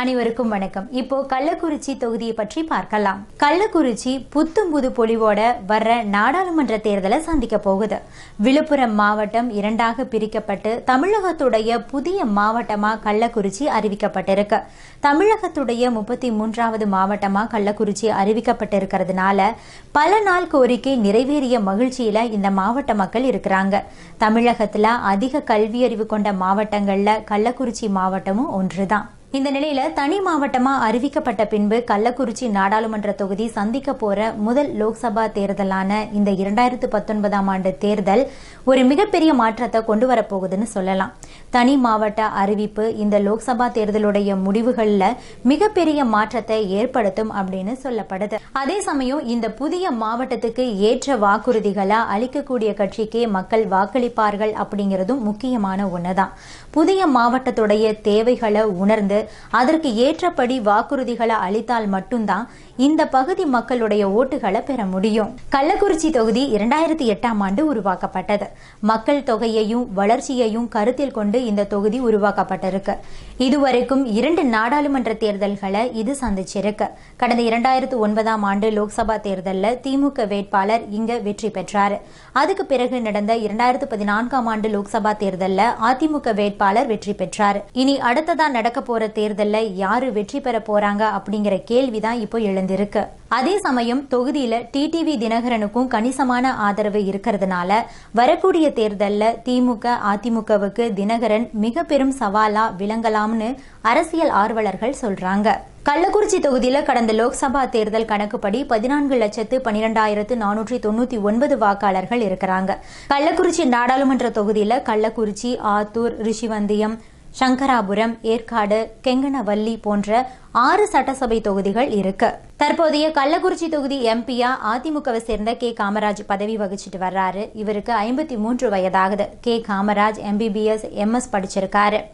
அனைவருக்கும் வணக்கம். இப்போ கள்ளக்குறிச்சி தொகுதியை பற்றி பார்க்கலாம். கள்ளக்குறிச்சி புத்தும் புது பொலிவோட வர்ற நாடாளுமன்ற தேர்தலை சந்திக்க போகுது. விழுப்புரம் மாவட்டம் இரண்டாக பிரிக்கப்பட்டு தமிழகத்துடைய புதிய மாவட்டமா கள்ளக்குறிச்சி அறிவிக்கப்பட்டிருக்கு. தமிழகத்துடைய முப்பத்தி மூன்றாவது மாவட்டமா கள்ளக்குறிச்சி அறிவிக்கப்பட்டிருக்கிறதுனால பல நாள் கோரிக்கை நிறைவேறிய மகிழ்ச்சியில இந்த மாவட்ட மக்கள் இருக்கிறாங்க. தமிழகத்துல அதிக கல்வியறிவு கொண்ட மாவட்டங்கள்ல கள்ளக்குறிச்சி மாவட்டமும் ஒன்றுதான். இந்த நிலையில தனி மாவட்டமா அறிவிக்கப்பட்ட பின்பு கள்ளக்குறிச்சி நாடாளுமன்ற தொகுதி சந்திக்க போற முதல் லோக்சபா தேர்தலான இந்த இரண்டாயிரத்து பத்தொன்பதாம் ஆண்டு தேர்தல் ஒரு மிகப்பெரிய மாற்றத்தை கொண்டு வரப்போகுதுன்னு சொல்லலாம். தனி மாவட்ட அறிவிப்பு இந்த லோக்சபா தேர்தலுடைய முடிவுகள்ல மிகப்பெரிய மாற்றத்தை ஏற்படுத்தும் அப்படின்னு சொல்லப்படுது. அதே சமயம் இந்த புதிய மாவட்டத்துக்கு ஏற்ற வாக்குறுதிகளை அளிக்கக்கூடிய கட்சிக்கே மக்கள் வாக்களிப்பார்கள் அப்படிங்கிறதும் முக்கியமான ஒண்ணுதான். புதிய மாவட்டத்துடைய தேவைகளை உணர்ந்து அதற்கு ஏற்றபடி வாக்குறுதிகளை அளித்தால் மட்டும்தான் இந்த பகுதி மக்களுடைய ஓட்டுகளை பெற முடியும். கள்ளக்குறிச்சி தொகுதி இரண்டாயிரத்தி எட்டாம் ஆண்டு உருவாக்கப்பட்டது. மக்கள் தொகையையும் வளர்ச்சியையும் கருத்தில் கொண்டு இந்த தொகுதி உருவாக்கப்பட்டிருக்கு. இதுவரைக்கும் இரண்டு நாடாளுமன்ற தேர்தல்களை இது சந்திச்சிருக்கு. கடந்த இரண்டாயிரத்து ஒன்பதாம் ஆண்டு லோக்சபா தேர்தலில் திமுக வேட்பாளர் இங்க வெற்றி பெற்றார். அதுக்கு பிறகு நடந்த இரண்டாயிரத்து பதினான்காம் ஆண்டு லோக்சபா தேர்தலில் அதிமுக வேட்பாளர் வெற்றி பெற்றார். இனி அடுத்ததா நடக்க போற தேர்தலில் யாரு வெற்றி பெற போறாங்க அப்படிங்கிற கேள்விதான் இப்போ எழுந்திருக்கு. அதே சமயம் தொகுதியில டிடிவி தினகரனுக்கும் கணிசமான ஆதரவு இருக்கிறதுனால வரக்கூடிய தேர்தலில் திமுக அதிமுகவுக்கு தினகரன் மிக பெரும் சவாலா விளங்கலாம்னு அரசியல் ஆர்வலர்கள் சொல்றாங்க. கள்ளக்குறிச்சி தொகுதியில கடந்த லோக்சபா தேர்தல் கணக்குப்படி பதினான்கு லட்சத்து பனிரெண்டாயிரத்து நானூற்றி தொண்ணூத்தி ஒன்பது வாக்காளர்கள் இருக்கிறாங்க. கள்ளக்குறிச்சி நாடாளுமன்ற தொகுதியில கள்ளக்குறிச்சி ஆத்தூர் ரிஷிவந்தியம் சங்கராபுரம் ஏற்காடு கெங்கனவல்லி போன்ற ஆறு சட்டசபை தொகுதிகள் இருக்கு. தற்போதைய கள்ளக்குறிச்சி தொகுதி எம்பியா அதிமுகவை சேர்ந்த கே. காமராஜ் பதவி வகிச்சிட்டு வர்றாரு. இவருக்கு ஐம்பத்தி மூன்று வயதாகுது. கே. காமராஜ் எம்பிபிஎஸ் எம்எஸ் படிச்சிருக்காரு.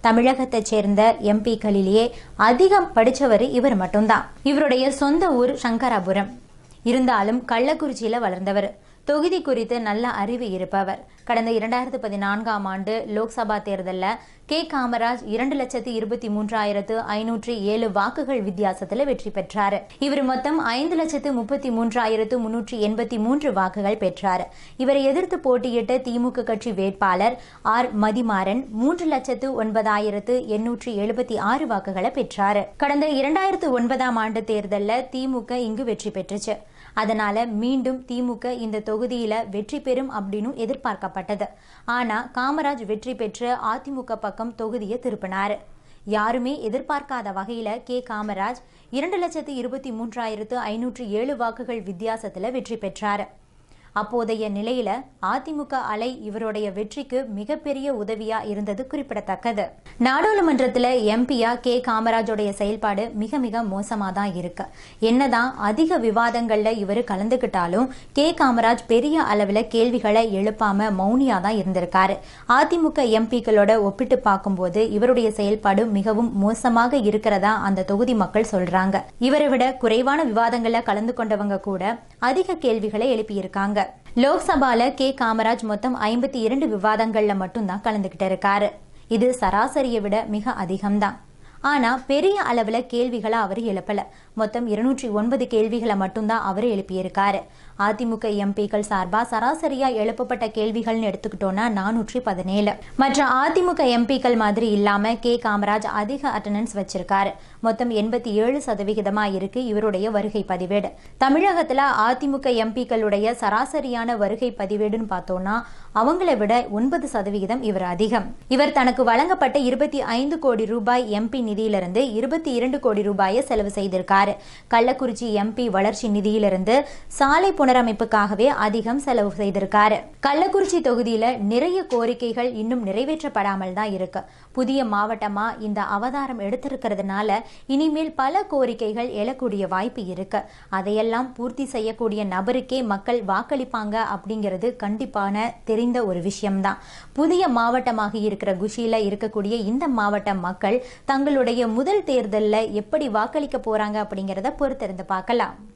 தமிழகத்தைச் சேர்ந்த எம்பிக்களிலேயே அதிகம் படிச்சவர் இவர் மட்டும்தான். இவருடைய சொந்த ஊர் சங்கராபுரம். இருந்தாலும் கள்ளக்குறிச்சியில வளர்ந்தவர். தொகுதி குறித்து நல்ல அறிவு இருப்பவர். கடந்த இரண்டாயிரத்து பதினான்காம் ஆண்டு லோக்சபா தேர்தலில் கே காமராஜ் இரண்டு லட்சத்தி இருபத்தி மூன்றாயிரத்து ஐநூற்றி ஏழு வாக்குகள் வித்தியாசத்தில் வெற்றி பெற்றார். இவர் மொத்தம் ஐந்து லட்சத்து முப்பத்தி மூன்றாயிரத்து முன்னூற்றி எண்பத்தி மூன்று வாக்குகள் பெற்றார். இவரை எதிர்த்து போட்டியிட்ட திமுக கட்சி வேட்பாளர் ஆர் மதிமாறன் மூன்று லட்சத்து ஒன்பதாயிரத்து எண்ணூற்றி எழுபத்தி ஆறு வாக்குகளை பெற்றார். கடந்த இரண்டாயிரத்து ஒன்பதாம் ஆண்டு தேர்தலில் திமுக இங்கு வெற்றி பெற்றுச்சு. அதனால மீண்டும் திமுக இந்த தொகுதியில வெற்றி பெறும் அப்படின்னு எதிர்பார்க்கப்பட்டது. ஆனா காமராஜ் வெற்றி பெற்று அதிமுக பக்கம் தொகுதியை திருப்பினார். யாருமே எதிர்பார்க்காத வகையில் கே. காமராஜ் இரண்டு லட்சத்து இருபத்தி மூன்றாயிரத்து ஐநூற்று ஏழு வாக்குகள் வித்தியாசத்தில் வெற்றி பெற்றார். அப்போதைய நிலையில அதிமுக அலை இவருடைய வெற்றிக்கு மிகப்பெரிய உதவியா இருந்தது குறிப்பிடத்தக்கது. நாடாளுமன்றத்தில் எம்பியா கே. காமராஜோடைய செயல்பாடு மிக மிக மோசமா தான் இருக்கு. என்னதான் அதிக விவாதங்கள்ல இவர் கலந்துகிட்டாலும் கே. காமராஜ் பெரிய அளவில் கேள்விகளை எழுப்பாம மௌனியா தான் இருந்திருக்காரு. அதிமுக எம்பிக்களோட ஒப்பிட்டு பார்க்கும்போது இவருடைய செயல்பாடு மிகவும் மோசமாக இருக்கிறதா அந்த தொகுதி மக்கள் சொல்றாங்க. இவரை விட குறைவான விவாதங்கள்ல கலந்து கொண்டவங்க கூட அதிக கேள்விகளை எழுப்பியிருக்காங்க. லோக்சபால கே. காமராஜ் மொத்தம் ஐம்பத்தி இரண்டு விவாதங்கள்ல மட்டும்தான் கலந்துகிட்டு இருக்காரு இது சராசரியை விட மிக அதிகம்தான். ஆனா பெரிய அளவுல கேள்விகளை அவர் எழுப்பல. மொத்தம் இருநூற்றி ஒன்பது கேள்விகளை மட்டும்தான் அவர் எழுப்பியிருக்காரு. அதிமுக எம்பிக்கள் சார்பா சராசரியா எழுப்பப்பட்ட கேள்விகள்னு எடுத்துக்கிட்டோம்னா நானூற்றி பதினேழு. மற்ற அதிமுக எம்பிக்கள் மாதிரி இல்லாம கே. காமராஜ் அதிக அட்டண்டன்ஸ் வச்சிருக்காரு. மொத்தம் எண்பத்தி ஏழு சதவிகிதமா இருக்கு இவருடைய வருகை பதிவேடு. தமிழகத்துல அதிமுக எம்பிக்களுடைய சராசரியான வருகை பதிவேடுன்னு பார்த்தோம்னா அவங்களை விட ஒன்பது சதவிகிதம் இவர் அதிகம். இவர் தனக்கு வழங்கப்பட்ட இருபத்தி ஐந்து கோடி ரூபாய் எம்பி நிதியிலிருந்து இருபத்தி இரண்டு கோடி ரூபாயை செலவு செய்திருக்காரு. கள்ளக்குறிச்சி எம்பி வளர்ச்சி நிதியிலிருந்து சாலை புனரமைப்புக்காகவே அதிகம் செலவு செய்திருக்காரு. கள்ளக்குறிச்சி தொகுதியில நிறைய கோரிக்கைகள் இன்னும் நிறைவேற்றப்படாமல் தான் இருக்கு. புதிய மாவட்டமா இந்த அவதாரம் எடுத்திருக்கிறதுனால இனிமேல் பல கோரிக்கைகள் எழக்கூடிய வாய்ப்பு இருக்கு. அதையெல்லாம் பூர்த்தி செய்யக்கூடிய நபருக்கே மக்கள் வாக்களிப்பாங்க அப்படிங்கிறது கண்டிப்பான தெரிந்த ஒரு விஷயம்தான். புதிய மாவட்டமாக இருக்கிற குஷியில இருக்கக்கூடிய இந்த மாவட்ட மக்கள் தங்களுடைய முதல் தேர்தலில் எப்படி வாக்களிக்க போறாங்க அப்படிங்கிறத பொறுத்திருந்து பார்க்கலாம்.